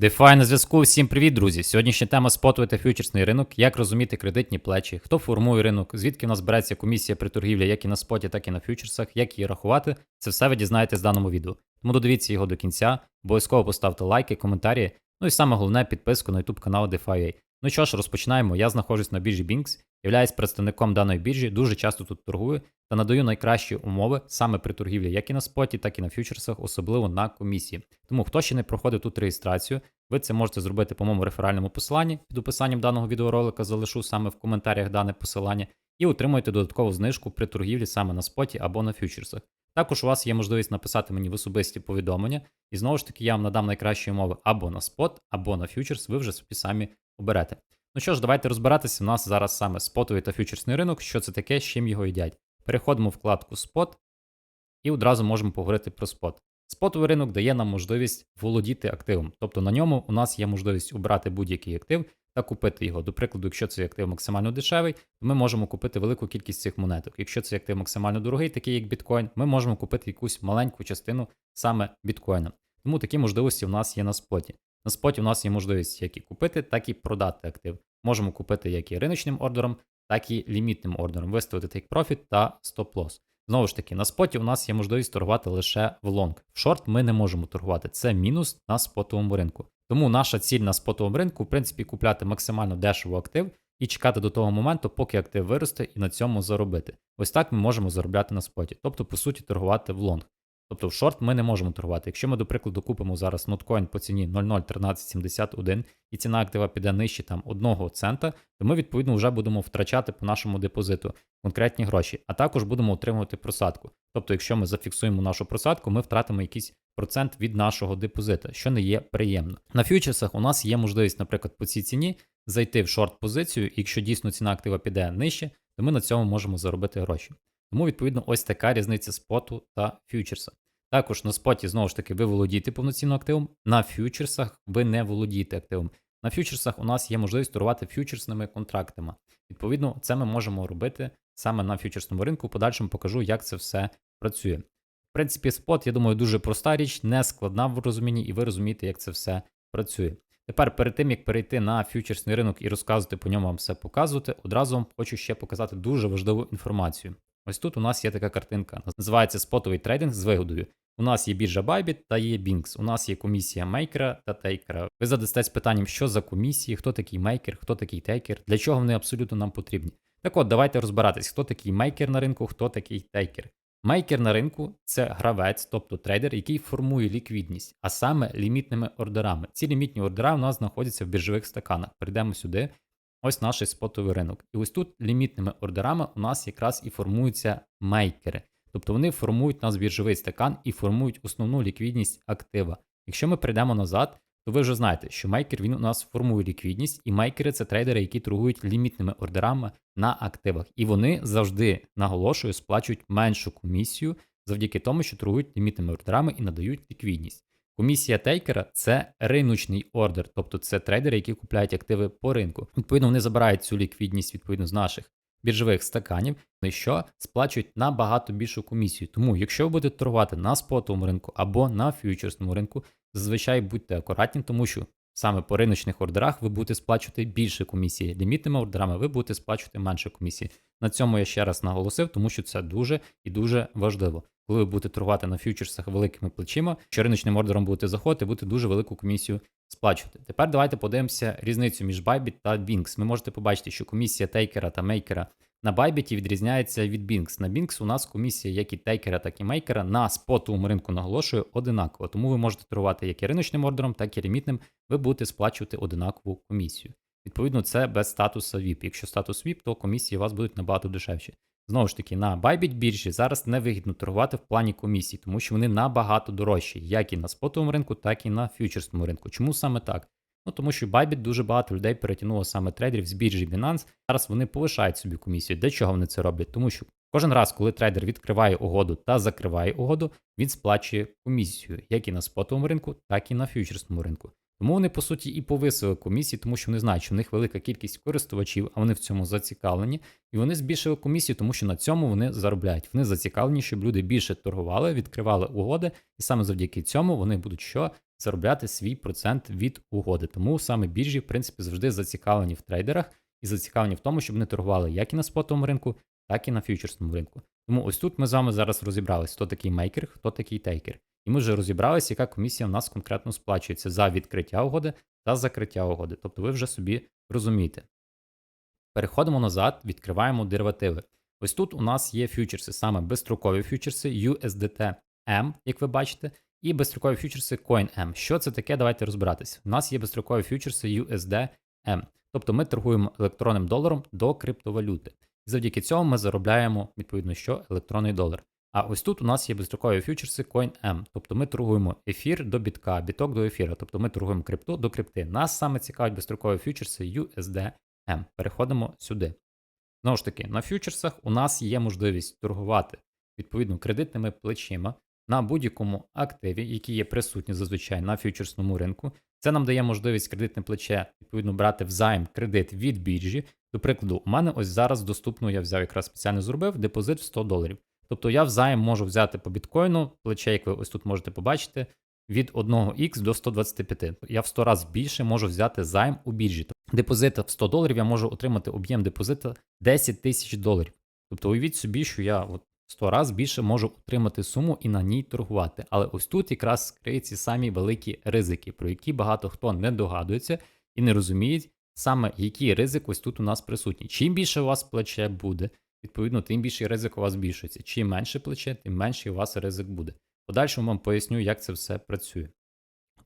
DeFi на зв'язку. Всім привіт, друзі! Сьогоднішня тема спотовий та фьючерсний ринок, як розуміти кредитні плечі, хто формує ринок, звідки в нас береться комісія при торгівлі як і на споті, так і на фьючерсах, як її рахувати. Це все ви дізнаєтесь в даному відео. Тому додивіться його до кінця, обов'язково поставте лайки, коментарі, ну і саме головне підписку на YouTube канал DeFi. Ну що ж, розпочинаємо. Я знаходжусь на біржі Binx, являюсь представником даної біржі, дуже часто тут торгую та надаю найкращі умови саме при торгівлі, як і на споті, так і на фьючерсах, особливо на комісії. Тому хто ще не проходив тут реєстрацію, ви це можете зробити по моєму реферальному посиланні. Під описанням даного відеоролика залишу саме в коментарях дане посилання, і отримуєте додаткову знижку при торгівлі саме на споті або на фьючерсах. Також у вас є можливість написати мені в особисті повідомлення, і знову ж таки я вам надам найкращі умови або на спот, або на фьючерс, ви вже собі самі оберете. Ну що ж, давайте розбиратися. У нас зараз саме спотовий та фьючерсний ринок, що це таке, з чим його їдять. Переходимо в вкладку спот і одразу можемо поговорити про спот. Спотовий ринок дає нам можливість володіти активом, тобто на ньому у нас є можливість обрати будь-який актив та купити його. До прикладу, якщо цей актив максимально дешевий, то ми можемо купити велику кількість цих монеток. Якщо цей актив максимально дорогий, такий як біткоін, ми можемо купити якусь маленьку частину саме біткоїна. Тому такі можливості у нас є на споті. На споті у нас є можливість як і купити, так і продати актив. Можемо купити як і риночним ордером, так і лімітним ордером, виставити take profit та stop loss. Знову ж таки, на споті у нас є можливість торгувати лише в лонг. В шорт ми не можемо торгувати. Це мінус на спотовому ринку. Тому наша ціль на спотовому ринку, в принципі, купляти максимально дешево актив і чекати до того моменту, поки актив виросте, і на цьому заробити. Ось так ми можемо заробляти на споті. Тобто, по суті, торгувати в лонг. Тобто в шорт ми не можемо торгувати. Якщо ми, до прикладу, купимо зараз ноткоін по ціні 0,01371 і ціна актива піде нижче там 1 цента, то ми відповідно вже будемо втрачати по нашому депозиту конкретні гроші, а також будемо отримувати просадку. Тобто, якщо ми зафіксуємо нашу просадку, ми втратимо якийсь процент від нашого депозита, що не є приємно. На фьючерсах у нас є можливість, наприклад, по цій ціні зайти в шорт позицію, і якщо дійсно ціна актива піде нижче, то ми на цьому можемо заробити гроші. Тому, відповідно, ось така різниця споту та фьючерса. Також на споті, знову ж таки, ви володієте повноцінно активом, на фьючерсах ви не володієте активом. На фьючерсах у нас є можливість торгувати фьючерсними контрактами. Відповідно, це ми можемо робити саме на фьючерсному ринку. В подальшому покажу, як це все працює. В принципі, спот, я думаю, дуже проста річ, не складна в розумінні, і ви розумієте, як це все працює. Тепер, перед тим як перейти на фьючерсний ринок і розказувати по ньому вам все показувати, одразу вам хочу ще показати дуже важливу інформацію. Ось тут у нас є така картинка. Називається спотовий трейдинг з вигодою. У нас є біржа Bybit та є Binx. У нас є комісія мейкера та тейкера. Ви задасте питанням, що за комісії, хто такий мейкер, хто такий тейкер, для чого вони абсолютно нам потрібні. Так от, давайте розбиратись, хто такий мейкер на ринку, хто такий тейкер. Мейкер на ринку це гравець, тобто трейдер, який формує ліквідність, а саме лімітними ордерами. Ці лімітні ордера у нас знаходяться в біржових стаканах. Перейдемо сюди. Ось наш спотовий ринок. І ось тут лімітними ордерами у нас якраз і формуються мейкери. Тобто вони формують нас біржовий стакан і формують основну ліквідність актива. Якщо ми прийдемо назад, то ви вже знаєте, що мейкер він у нас формує ліквідність, і мейкери це трейдери, які торгують лімітними ордерами на активах. І вони завжди наголошую, сплачують меншу комісію завдяки тому, що торгують лімітними ордерами і надають ліквідність. Комісія тейкера це риночний ордер, тобто це трейдери, які купляють активи по ринку. Відповідно, вони забирають цю ліквідність відповідно з наших біржових стаканів, і що сплачують набагато більшу комісію. Тому, якщо ви будете торгувати на спотовому ринку або на фьючерсному ринку, зазвичай будьте акуратні, тому що саме по риночних ордерах ви будете сплачувати більше комісії. Лімітними ордерами ви будете сплачувати менше комісії. На цьому я ще раз наголосив, тому що це дуже і дуже важливо. Коли ви будете торгувати на фьючерсах великими плечима, що риночним ордером будете заходити, будете дуже велику комісію сплачувати. Тепер давайте подивимося різницю між Bybit та Binx. Ви можете побачити, що комісія тейкера та мейкера на Bybit відрізняється від Binx. На Binx у нас комісія як і тейкера, так і мейкера на спотовому ринку наголошую одинаково. Тому ви можете торгувати як і риночним ордером, так і лімітним. Ви будете сплачувати одинакову комісію. Відповідно, це без статусу VIP. Якщо статус VIP, то комісії у вас будуть набагато дешевші. Знову ж таки, на Bybit біржі зараз невигідно торгувати в плані комісій, тому що вони набагато дорожчі, як і на спотовому ринку, так і на фьючерсному ринку. Чому саме так? Ну тому що Bybit дуже багато людей перетягнуло саме трейдерів з біржі Binance. Зараз вони повишають собі комісію. Для чого вони це роблять? Тому що кожен раз, коли трейдер відкриває угоду та закриває угоду, він сплачує комісію, як і на спотовому ринку, так і на фьючерсному ринку. Тому вони, по суті, і повисили комісії, тому що вони знають, що в них велика кількість користувачів, а вони в цьому зацікавлені. І вони збільшили комісію, тому що на цьому вони заробляють. Вони зацікавлені, щоб люди більше торгували, відкривали угоди, і саме завдяки цьому вони будуть що заробляти свій процент від угоди. Тому саме біржі, в принципі, завжди зацікавлені в трейдерах і зацікавлені в тому, щоб вони торгували як і на спотовому ринку, так і на фьючерсному ринку. Тому ось тут ми з вами зараз розібралися, хто такий мейкер, хто такий тейкер. І ми вже розібралися, яка комісія в нас конкретно сплачується за відкриття угоди та закриття угоди. Тобто ви вже собі розумієте. Переходимо назад, відкриваємо деривативи. Ось тут у нас є фьючерси, саме безстрокові фьючерси USDT M, як ви бачите, і безстрокові фьючерси CoinM. Що це таке? Давайте розбиратись. У нас є безстрокові фьючерси USD M. Тобто ми торгуємо електронним доларом до криптовалюти. Завдяки цьому ми заробляємо, відповідно, що електронний долар. А ось тут у нас є безстрокові фьючерси CoinM. Тобто ми торгуємо ефір до бітка, біток до ефіра. Тобто ми торгуємо крипту до крипти. Нас саме цікавить безстрокові фьючерси USD M. Переходимо сюди. Знову ж таки, на фьючерсах у нас є можливість торгувати відповідно кредитними плечима на будь-якому активі, які є присутні зазвичай на фьючерсному ринку. Це нам дає можливість кредитне плече, відповідно, брати взайм кредит від біржі. До прикладу, у мене ось зараз доступно, я взяв якраз спеціально зробив депозит в 100 доларів. Тобто я взайм можу взяти по біткоїну, плече, як ви ось тут можете побачити, від 1х до 125. Я в 100 разів більше можу взяти займ у біржі. Депозита в 100 доларів я можу отримати об'єм депозита 10 тисяч доларів. Тобто уявіть собі, що я от 100 разів більше можу отримати суму і на ній торгувати. Але ось тут якраз криються самі великі ризики, про які багато хто не догадується і не розуміє саме, який ризик ось тут у нас присутній. Чим більше у вас плече буде, відповідно, тим більший ризик у вас збільшується. Чим менше плече, тим менший у вас ризик буде. Подальшому вам поясню, як це все працює.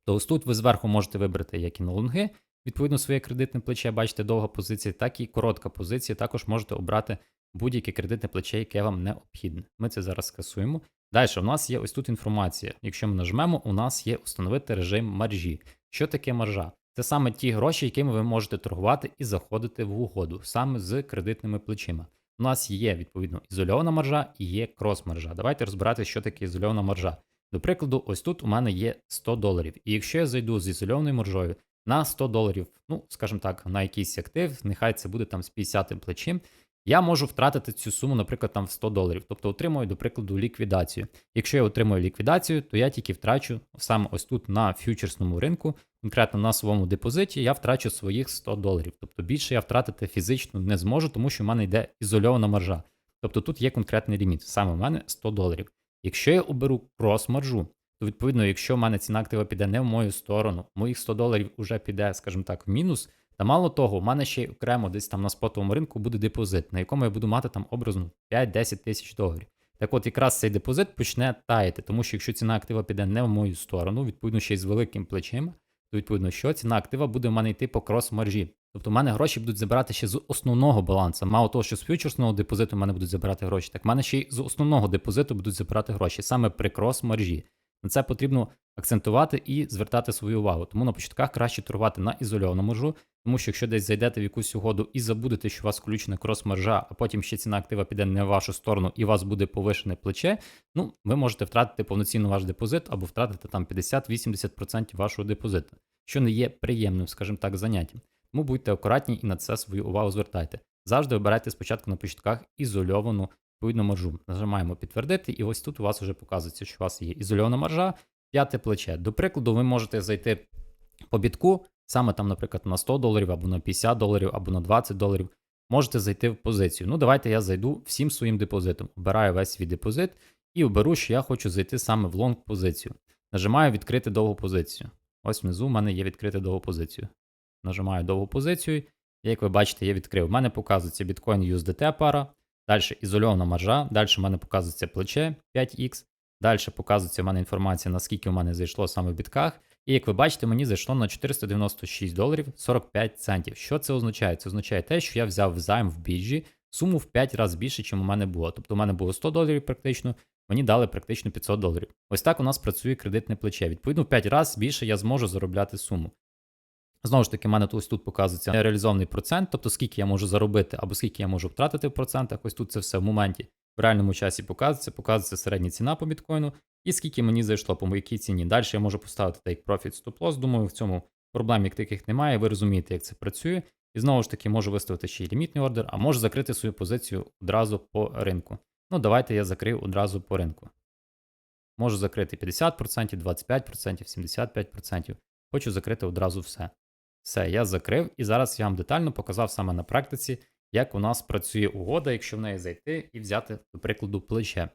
То ось тут ви зверху можете вибрати як і на лонги, відповідно, своє кредитне плече, бачите, довга позиція, так і коротка позиція. Також можете обрати будь-яке кредитне плече, яке вам необхідне. Ми це зараз скасуємо. Далі, у нас є ось тут інформація. Якщо ми нажмемо, у нас є встановити режим маржі. Що таке маржа? Це саме ті гроші, якими ви можете торгувати і заходити в угоду, саме з кредитними плечима. У нас є відповідно ізольована маржа і є крос-маржа. Давайте розбирати, що таке ізольована маржа. До прикладу, ось тут у мене є 100 доларів. І якщо я зайду з ізольованою маржою на 100 доларів, ну, скажімо так, на якийсь актив, нехай це буде там з 50 плечем, я можу втратити цю суму, наприклад, там в 100 доларів. Тобто отримую, до прикладу, ліквідацію. Якщо я отримую ліквідацію, то я тільки втрачу саме ось тут на фьючерсному ринку, конкретно на своєму депозиті, я втрачу своїх 100 доларів. Тобто більше я втратити фізично не зможу, тому що в мене йде ізольована маржа. Тобто тут є конкретний ліміт. Саме в мене 100 доларів. Якщо я оберу крос-маржу, то відповідно, якщо в мене ціна актива піде не в мою сторону, моїх 100 доларів вже піде, скажімо так, в мінус. Та мало того, у мене ще й окремо десь там на спотовому ринку буде депозит, на якому я буду мати там образно 5-10 тисяч доларів. Так от якраз цей депозит почне таяти, тому що якщо ціна актива піде не в мою сторону, відповідно ще й з великим плечем, то відповідно, що ціна актива буде в мене йти по крос-маржі. Тобто в мене гроші будуть забирати ще з основного балансу. Мало того, що з фьючерсного депозиту в мене будуть забирати гроші, так в мене ще й з основного депозиту будуть забирати гроші, саме при крос-маржі. На це потрібно акцентувати і звертати свою увагу. Тому на початках краще торгувати на ізольовану маржу, тому що якщо десь зайдете в якусь угоду і забудете, що у вас включена крос-маржа, а потім ще ціна актива піде не в вашу сторону і у вас буде повишене плече, ну ви можете втратити повноцінно ваш депозит або втратити там 50-80% вашого депозиту, що не є приємним, скажімо так, заняттям. Тому будьте акуратні і на це свою увагу звертайте. Завжди вибирайте спочатку на початках ізольовану відповідну маржу. Нажимаємо підтвердити, і ось тут у вас вже показується, що у вас є ізольована маржа, п'яте плече. До прикладу, ви можете зайти по бітку, саме там, наприклад, на 100 доларів, або на 50 доларів, або на 20 доларів. Можете зайти в позицію. Ну, давайте я зайду всім своїм депозитом. Обираю весь свій депозит і оберу, що я хочу зайти саме в лонг позицію. Нажимаю відкрити довгу позицію. Ось внизу в мене є відкрити довгу позицію. Нажимаю довгу позицію. Як ви бачите, я відкрив. У мене показується біткоін USDT пара. Далі ізольована маржа, далі в мене показується плече 5Х, далі показується в мене інформація, наскільки в мене зайшло саме в бітках. І як ви бачите, мені зайшло на 496 доларів 45 центів. Що це означає? Це означає те, що я взяв займ в біржі суму в 5 разів більше, ніж у мене було. Тобто у мене було 100 доларів практично, мені дали практично 500 доларів. Ось так у нас працює кредитне плече. Відповідно, в 5 разів більше я зможу заробляти суму. Знову ж таки, в мене ось тут показується нереалізований процент, тобто скільки я можу заробити або скільки я можу втратити в процентах. Ось тут це все в моменті в реальному часі показується, показується середня ціна по біткоїну і скільки мені зайшло, по якій ціні. Далі я можу поставити take profit stop loss. Думаю, в цьому проблем як таких немає. Ви розумієте, як це працює. І знову ж таки, можу виставити ще й лімітний ордер, а можу закрити свою позицію одразу по ринку. Ну, давайте я закрию одразу по ринку. Можу закрити 50%, 25%, 75%. Хочу закрити одразу все. Все, я закрив, і зараз я вам детально показав саме на практиці, як у нас працює угода, якщо в неї зайти і взяти, до прикладу, плече.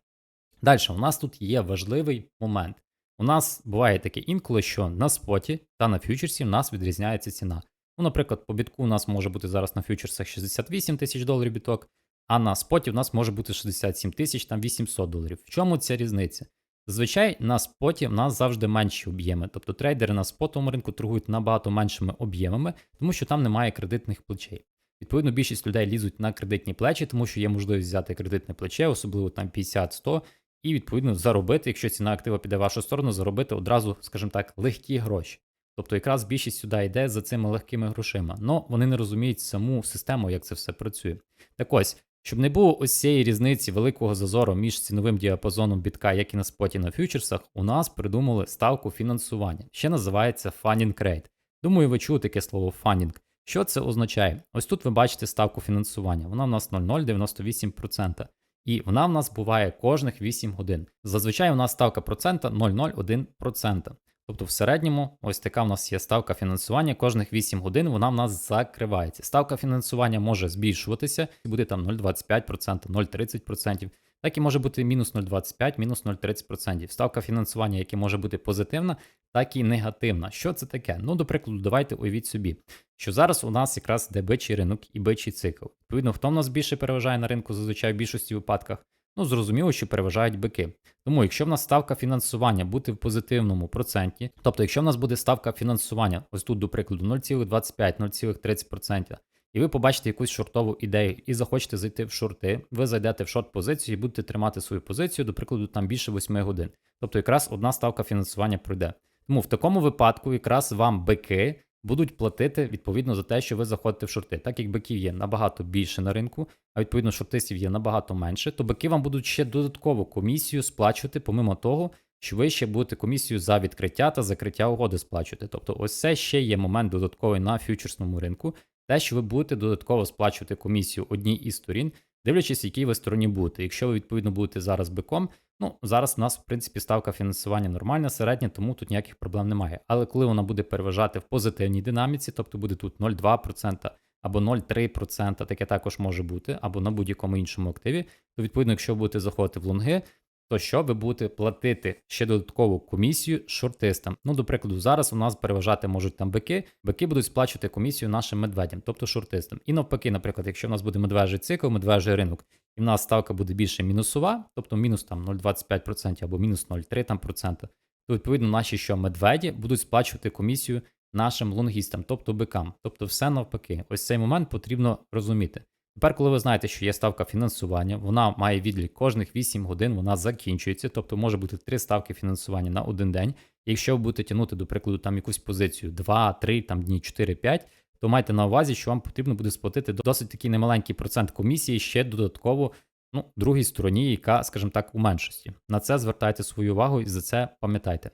Далі, у нас тут є важливий момент. У нас буває таке інколи, що на споті та на фьючерсі в нас відрізняється ціна. Ну, наприклад, по бітку у нас може бути зараз на фьючерсах 68 тисяч доларів біток, а на споті у нас може бути 67 тисяч там 800 доларів. В чому ця різниця? Зазвичай на споті в нас завжди менші об'єми, тобто трейдери на спотовому ринку торгують набагато меншими об'ємами, тому що там немає кредитних плечей. Відповідно, більшість людей лізуть на кредитні плечі, тому що є можливість взяти кредитне плече, особливо там 50-100, і відповідно заробити, якщо ціна актива піде в вашу сторону, заробити одразу, скажімо так, легкі гроші. Тобто якраз більшість сюди йде за цими легкими грошима. Но вони не розуміють саму систему, як це все працює. Так ось, щоб не було ось цієї різниці великого зазору між ціновим діапазоном бітка, як і на споті на фьючерсах, у нас придумали ставку фінансування. Ще називається Funding Rate. Думаю, ви чули таке слово фанінг. Що це означає? Ось тут ви бачите ставку фінансування. Вона у нас 0,098%. І вона в нас буває кожних 8 годин. Зазвичай у нас ставка процента 0,01%. Тобто в середньому ось така в нас є ставка фінансування. Кожних 8 годин вона в нас закривається. Ставка фінансування може збільшуватися, і буде там 0,25%, 0,30%. Так і може бути мінус 0,25, мінус 0,30%. Ставка фінансування, яка може бути позитивна, так і негативна. Що це таке? Ну, до прикладу, давайте уявіть собі, що зараз у нас якраз де бичий ринок і бичий цикл. Відповідно, хто в нас більше переважає на ринку зазвичай в більшості випадках? Ну, зрозуміло, що переважають бики. Тому, якщо в нас ставка фінансування буде в позитивному проценті, тобто, якщо в нас буде ставка фінансування, ось тут, до прикладу, 0,25, 0,30%, і ви побачите якусь шортову ідею і захочете зайти в шорти, ви зайдете в шорт-позицію і будете тримати свою позицію, до прикладу, там більше 8 годин. Тобто, якраз одна ставка фінансування пройде. Тому в такому випадку якраз вам бики будуть платити відповідно за те, що ви заходите в шорти. Так як биків є набагато більше на ринку, а відповідно шортистів є набагато менше, то бики вам будуть ще додаткову комісію сплачувати, помимо того, що ви ще будете комісію за відкриття та закриття угоди сплачувати. Тобто, ось це ще є момент додатковий на фьючерсному ринку, те, що ви будете додатково сплачувати комісію одній із сторін, дивлячись, якій ви стороні будете. Якщо ви відповідно будете зараз биком, ну зараз у нас в принципі ставка фінансування нормальна, середня, тому тут ніяких проблем немає. Але коли вона буде переважати в позитивній динаміці, тобто буде тут 0,2% або 0,3%, таке також може бути, або на будь-якому іншому активі, то відповідно, якщо ви будете заходити в лонги, то що ви будете платити ще додаткову комісію шортистам? Ну, до прикладу, зараз у нас переважати можуть там бики, бики будуть сплачувати комісію нашим медведям, тобто шортистам. І навпаки, наприклад, якщо у нас буде медвежий цикл, медвежий ринок, і в нас ставка буде більше мінусова, тобто мінус там 0,25% або мінус 0,3%, там процента, то відповідно наші що медведі будуть сплачувати комісію нашим лонгістам, тобто бикам. Тобто все навпаки. Ось цей момент потрібно розуміти. Тепер, коли ви знаєте, що є ставка фінансування, вона має відлік кожних 8 годин, вона закінчується, тобто може бути 3 ставки фінансування на один день. Якщо ви будете тягнути, до прикладу, там якусь позицію 2, 3, там дні 4, 5, то майте на увазі, що вам потрібно буде сплатити досить такий немаленький процент комісії ще додатково ну, другій стороні, яка, скажімо так, у меншості. На це звертайте свою увагу і за це пам'ятайте.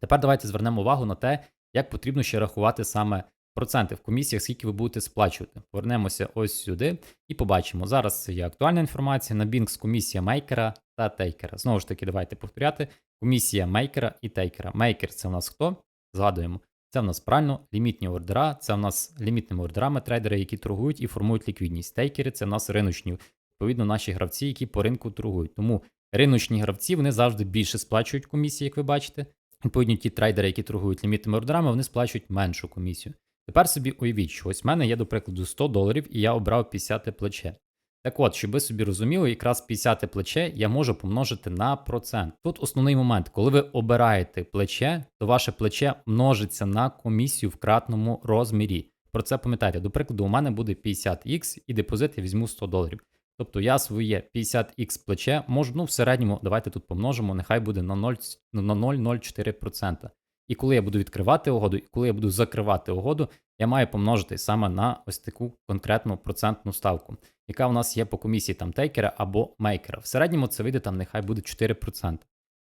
Тепер давайте звернемо увагу на те, як потрібно ще рахувати саме проценти в комісіях, скільки ви будете сплачувати. Повернемося ось сюди і побачимо. Зараз це є актуальна інформація. На Binx комісія мейкера та тейкера. Знову ж таки, давайте повторяти. Комісія мейкера і тейкера. Мейкер це у нас хто? Згадуємо. Це в нас правильно лімітні ордера, це в нас лімітними ордерами трейдери, які торгують і формують ліквідність. Тейкери це в нас риночні, відповідно, наші гравці, які по ринку торгують. Тому риночні гравці вони завжди більше сплачують комісії, як ви бачите. Відповідно, ті трейдери, які торгують лімітними ордерами, вони сплачують меншу комісію. Тепер собі уявіть, що ось в мене є, до прикладу, 100 доларів, і я обрав 50 плече. Так от, щоб ви собі розуміли, якраз 50 плече я можу помножити на процент. Тут основний момент, коли ви обираєте плече, то ваше плече множиться на комісію в кратному розмірі. Про це пам'ятайте, до прикладу, у мене буде 50х і депозит я візьму 100 доларів. Тобто я своє 50х плече можу, ну в середньому, давайте тут помножимо, нехай буде на 0,04%. І коли я буду відкривати угоду, і коли я буду закривати угоду, я маю помножити саме на ось таку конкретну процентну ставку, яка у нас є по комісії там тейкера або мейкера. В середньому це вийде там нехай буде 4%.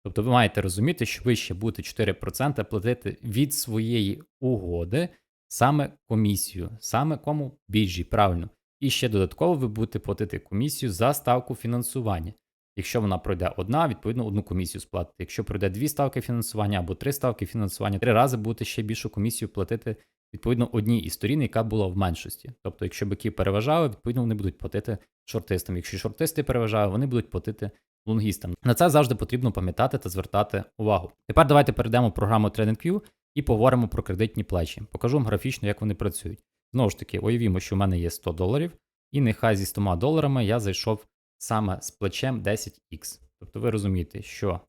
Тобто ви маєте розуміти, що ви ще будете 4% платити від своєї угоди саме комісію, саме кому біржі, правильно. І ще додатково ви будете платити комісію за ставку фінансування. Якщо вона пройде одна, відповідно одну комісію сплатити. Якщо пройде дві ставки фінансування або три ставки фінансування, три рази будете ще більшу комісію платити відповідно одній із сторін, яка була в меншості. Тобто, якщо бики переважали, відповідно вони будуть платити шортистам. Якщо шортисти переважали, вони будуть платити лонгістам. На це завжди потрібно пам'ятати та звертати увагу. Тепер давайте перейдемо в програму TradingView і поговоримо про кредитні плечі. Покажу вам графічно, як вони працюють. Знову ж таки, уявімо, що в мене є 100 доларів, і нехай зі 100 доларами я зайшов саме з плечем 10х. Тобто ви розумієте, що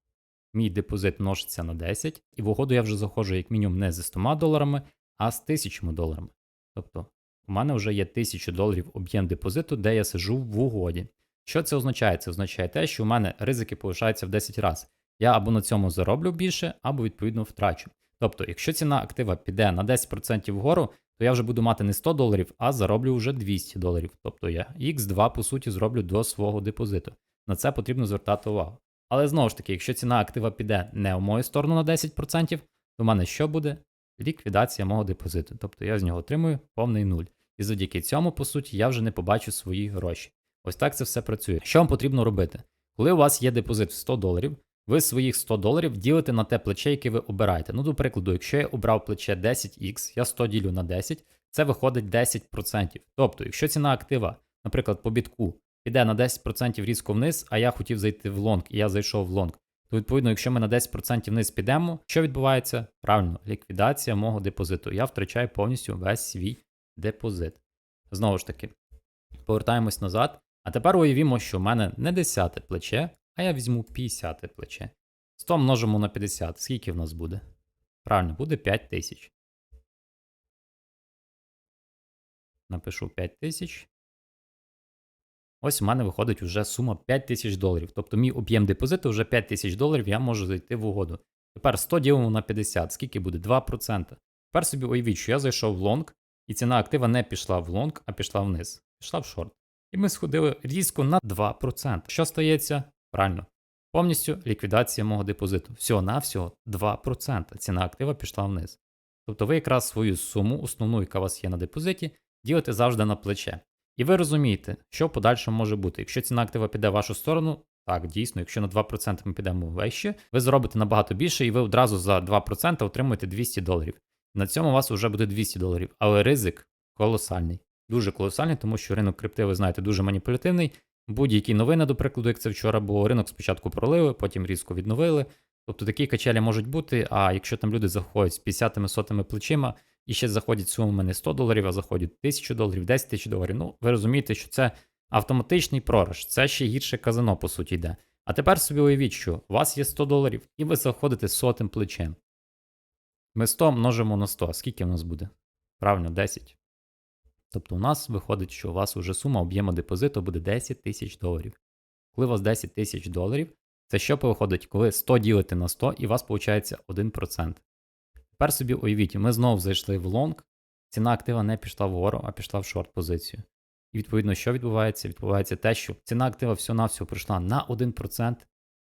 мій депозит множиться на 10, і в угоду я вже заходжу як мінімум не зі 100 доларами, а з 1000 доларами. Тобто у мене вже є 1000 доларів об'єм депозиту, де я сижу в угоді. Що це означає? Це означає те, що у мене ризики повишаються в 10 разів. Я або на цьому зароблю більше, або відповідно втрачу. Тобто, якщо ціна актива піде на 10% вгору, то я вже буду мати не 100 доларів, а зароблю вже 200 доларів. Тобто я X2 по суті зроблю до свого депозиту. На це потрібно звертати увагу. Але знову ж таки, якщо ціна актива піде не в мою сторону на 10%, то в мене що буде? Ліквідація мого депозиту. Тобто я з нього отримую повний нуль. І завдяки цьому, по суті, я вже не побачу свої гроші. Ось так це все працює. Що вам потрібно робити? Коли у вас є депозит в 100 доларів, ви своїх 100 доларів ділите на те плече, яке ви обираєте. Ну, до прикладу, якщо я обрав плече 10х, я 100 ділю на 10, це виходить 10%. Тобто, якщо ціна актива, наприклад, по бітку піде на 10% різко вниз, а я хотів зайти в лонг, і я зайшов в лонг, то відповідно, якщо ми на 10% вниз підемо, що відбувається? Правильно, ліквідація мого депозиту. Я втрачаю повністю весь свій депозит. Знову ж таки, повертаємось назад. А тепер уявімо, що в мене не 10 плече, а я візьму 50 плече. 100 множимо на 50. Скільки в нас буде? Правильно, буде 5 тисяч. Напишу 5 тисяч. Ось у мене виходить вже сума 5 тисяч доларів. Тобто мій об'єм депозиту вже 5 тисяч доларів, я можу зайти в угоду. Тепер 100 ділимо на 50. Скільки буде? 2%. Тепер собі уявіть, що я зайшов в лонг, і ціна актива не пішла в лонг, а пішла вниз. Пішла в шорт. І ми сходили різко на 2%. Що стається? Правильно. Повністю ліквідація мого депозиту. Всього-навсього 2%. Ціна актива пішла вниз. Тобто ви якраз свою суму, основну, яка у вас є на депозиті, ділите завжди на плече. І ви розумієте, що в подальшому може бути. Якщо ціна актива піде в вашу сторону, так, дійсно, якщо на 2% ми підемо вище, ви зробите набагато більше, і ви одразу за 2% отримуєте 200 доларів. На цьому у вас вже буде 200 доларів, але ризик колосальний. Дуже колосальний, тому що ринок крипти, ви знаєте, дуже маніпулятивний. Будь-які новини, до прикладу, як це вчора було, ринок спочатку пролили, потім різко відновили. Тобто такі качелі можуть бути, а якщо там люди заходять з 50 сотими плечима і ще заходять сумами не 100 доларів, а заходять 1000 доларів, 10 тисяч доларів, ну ви розумієте, що це автоматичний пророж, це ще гірше казано, по суті, йде. А тепер собі уявіть, що у вас є 100 доларів, і ви заходите сотим плечем. Ми 100 множимо на 100. Скільки в нас буде? Правильно, 10. Тобто у нас виходить, що у вас вже сума об'єму депозиту буде 10 тисяч доларів. Коли у вас 10 тисяч доларів, це що виходить, коли 100 ділите на 100 і у вас виходить 1%. Тепер собі уявіть, ми знову зайшли в лонг, ціна актива не пішла вгору, а пішла в шорт позицію. І відповідно, що відбувається? Відбувається те, що ціна актива всього-навсього прийшла на 1%,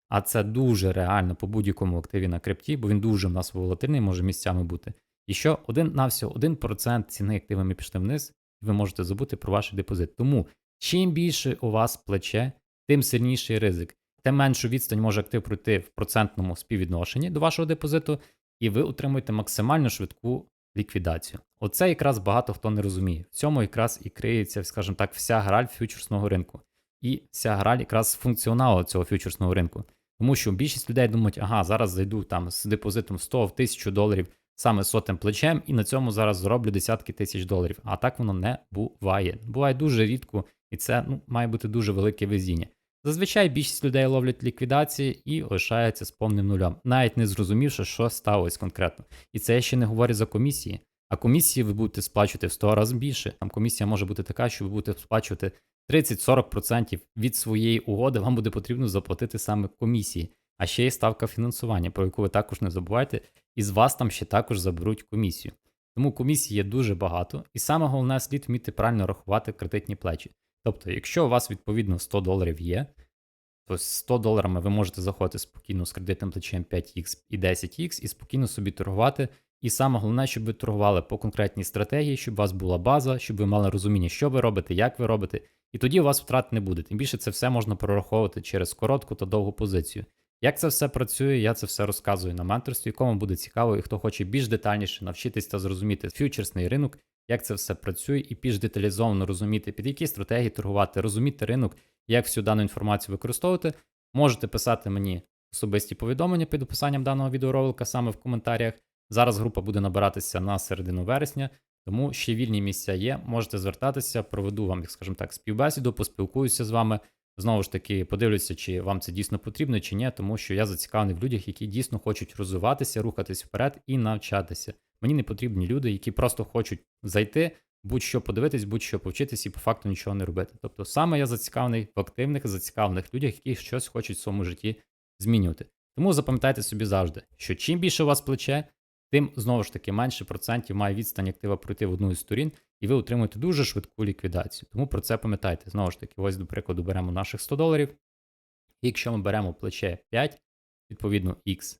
а це дуже реально по будь-якому активі на крипті, бо він дуже в нас волатильний, може місцями бути. І що один навсього 1% ціни активами пішли вниз, ви можете забути про ваш депозит. Тому чим більше у вас плече, тим сильніший ризик, тим меншу відстань може актив пройти в процентному співвідношенні до вашого депозиту, і ви отримуєте максимально швидку ліквідацію. Оце якраз багато хто не розуміє. В цьому якраз і криється, скажімо так, вся граль фьючерсного ринку. І вся граль якраз функціоналу цього фьючерсного ринку. Тому що більшість людей думають, ага, зараз зайду там з депозитом 100 в 1000 доларів саме сотим плечем, і на цьому зараз зроблю десятки тисяч доларів. А так воно не буває. Буває дуже рідко, і це ну, має бути дуже велике везіння. Зазвичай більшість людей ловлять ліквідації і лишаються з повним нульом, навіть не зрозумівши, що сталося конкретно. І це я ще не говорю за комісії. А комісії ви будете сплачувати в 100 разів більше. Там комісія може бути така, що ви будете сплачувати 30-40% від своєї угоди, вам буде потрібно заплатити саме комісії. А ще є ставка фінансування, про яку ви також не забувайте, і з вас там ще також заберуть комісію. Тому комісій є дуже багато, і саме головне слід вміти правильно рахувати кредитні плечі. Тобто, якщо у вас відповідно 100 доларів є, то з 100 доларами ви можете заходити спокійно з кредитним плечем 5х і 10х і спокійно собі торгувати. І саме головне, щоб ви торгували по конкретній стратегії, щоб у вас була база, щоб ви мали розуміння, що ви робите, як ви робите, і тоді у вас втрат не буде. Тим більше це все можна прораховувати через коротку та довгу позицію. Як це все працює, я це все розказую на менторстві, кому буде цікаво, і хто хоче більш детальніше навчитись та зрозуміти фьючерсний ринок, як це все працює, і більш деталізовано розуміти, під які стратегії торгувати, розуміти ринок, як всю дану інформацію використовувати, можете писати мені особисті повідомлення під описанням даного відеоролика саме в коментарях. Зараз група буде набиратися на середину вересня, тому ще вільні місця є. Можете звертатися, проведу вам, скажімо так, співбесіду, поспілкуюся з вами. Знову ж таки, подивлюся, чи вам це дійсно потрібно, чи ні, тому що я зацікавлений в людях, які дійсно хочуть розвиватися, рухатись вперед і навчатися. Мені не потрібні люди, які просто хочуть зайти, будь-що подивитись, будь-що повчитись і по факту нічого не робити. Тобто саме я зацікавлений в активних, зацікавлених людях, які щось хочуть в своєму житті змінювати. Тому запам'ятайте собі завжди, що чим більше у вас плече, тим знову ж таки менше процентів має відстань актива пройти в одну із сторін, і ви отримуєте дуже швидку ліквідацію. Тому про це пам'ятайте. Знову ж таки, ось до прикладу беремо наших 100 доларів. І якщо ми беремо плече 5, відповідно X,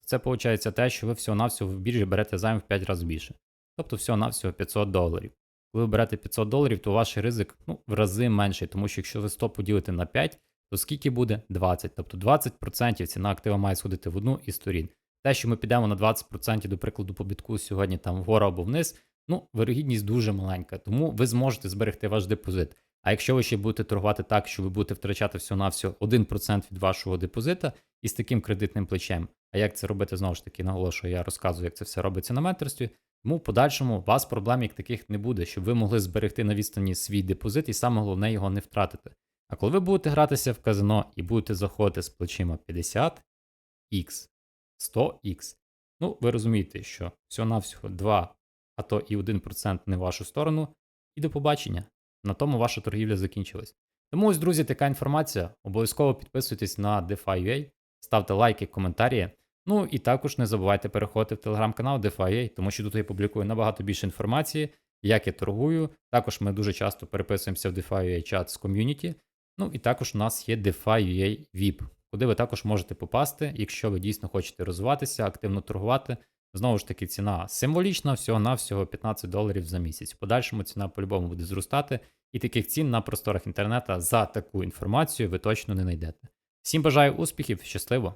це виходить те, що ви всього-навсього в біржі берете займ в 5 разів більше. Тобто всього-навсього 500 доларів. Коли ви берете 500 доларів, то ваш ризик ну, в рази менший, тому що якщо ви 100 поділите на 5, то скільки буде? 20. Тобто 20% ціна актива має сходити в одну із сторін. Те, що ми підемо на 20%, до прикладу, по бітку сьогодні там вгору або вниз, ну, вирогідність дуже маленька, тому ви зможете зберегти ваш депозит. А якщо ви ще будете торгувати так, що ви будете втрачати всього-навсього 1% від вашого депозита із таким кредитним плечем, а як це робити, знову ж таки, наголошую, я розказую, як це все робиться на менторстві, тому в подальшому у вас проблем як таких не буде, щоб ви могли зберегти на відстані свій депозит і саме головне його не втратити. А коли ви будете гратися в казино і будете заходити з плечима 50, X, 100X, ну ви розумієте, що всього-навсього 2, а то і 1% не вашу сторону, і до побачення. На тому ваша торгівля закінчилась. Тому ось, друзі, така інформація. Обов'язково підписуйтесь на DeFi.ua, ставте лайки, коментарі. Ну і також не забувайте переходити в телеграм-канал DeFi.ua, тому що тут я публікую набагато більше інформації, як я торгую. Також ми дуже часто переписуємося в DeFi.ua чат з ком'юніті. Ну і також у нас є DeFi.ua VIP, куди ви також можете попасти, якщо ви дійсно хочете розвиватися, активно торгувати. Знову ж таки, ціна символічна, всього-навсього 15 доларів за місяць. В подальшому ціна по-любому буде зростати, і таких цін на просторах інтернету за таку інформацію ви точно не знайдете. Всім бажаю успіхів, щасливо!